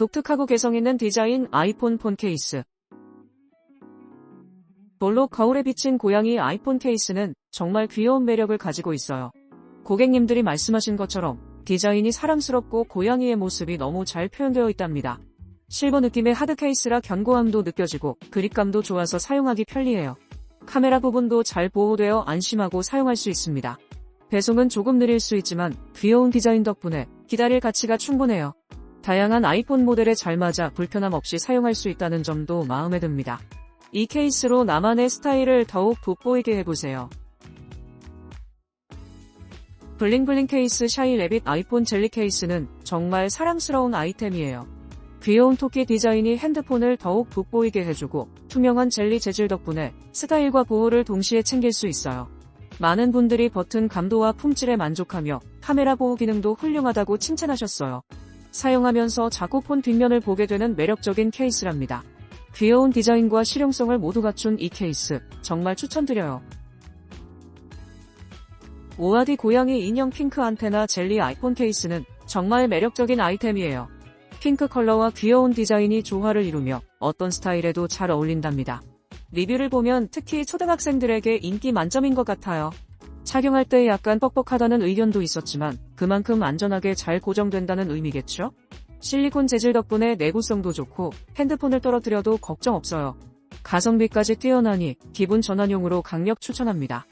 독특하고 개성 있는 디자인 아이폰 폰 케이스. 볼록 거울에 비친 고양이 아이폰 케이스는 정말 귀여운 매력을 가지고 있어요. 고객님들이 말씀하신 것처럼 디자인이 사랑스럽고 고양이의 모습이 너무 잘 표현되어 있답니다. 실버 느낌의 하드 케이스라 견고함도 느껴지고 그립감도 좋아서 사용하기 편리해요. 카메라 부분도 잘 보호되어 안심하고 사용할 수 있습니다. 배송은 조금 느릴 수 있지만 귀여운 디자인 덕분에 기다릴 가치가 충분해요. 다양한 아이폰 모델에 잘 맞아 불편함 없이 사용할 수 있다는 점도 마음에 듭니다. 이 케이스로 나만의 스타일을 더욱 돋보이게 해보세요. 블링블링 케이스 샤이 레빗 아이폰 젤리 케이스는 정말 사랑스러운 아이템이에요. 귀여운 토끼 디자인이 핸드폰을 더욱 돋보이게 해주고 투명한 젤리 재질 덕분에 스타일과 보호를 동시에 챙길 수 있어요. 많은 분들이 버튼 감도와 품질에 만족하며 카메라 보호 기능도 훌륭하다고 칭찬하셨어요. 사용하면서 자꾸 폰 뒷면을 보게 되는 매력적인 케이스랍니다. 귀여운 디자인과 실용성을 모두 갖춘 이 케이스 정말 추천드려요. 오아디 고양이 인형 핑크 안테나 젤리 아이폰 케이스는 정말 매력적인 아이템이에요. 핑크 컬러와 귀여운 디자인이 조화를 이루며 어떤 스타일에도 잘 어울린답니다. 리뷰를 보면 특히 초등학생들에게 인기 만점인 것 같아요. 착용할 때 약간 뻑뻑하다는 의견도 있었지만 그만큼 안전하게 잘 고정된다는 의미겠죠? 실리콘 재질 덕분에 내구성도 좋고 핸드폰을 떨어뜨려도 걱정 없어요. 가성비까지 뛰어나니 기분 전환용으로 강력 추천합니다.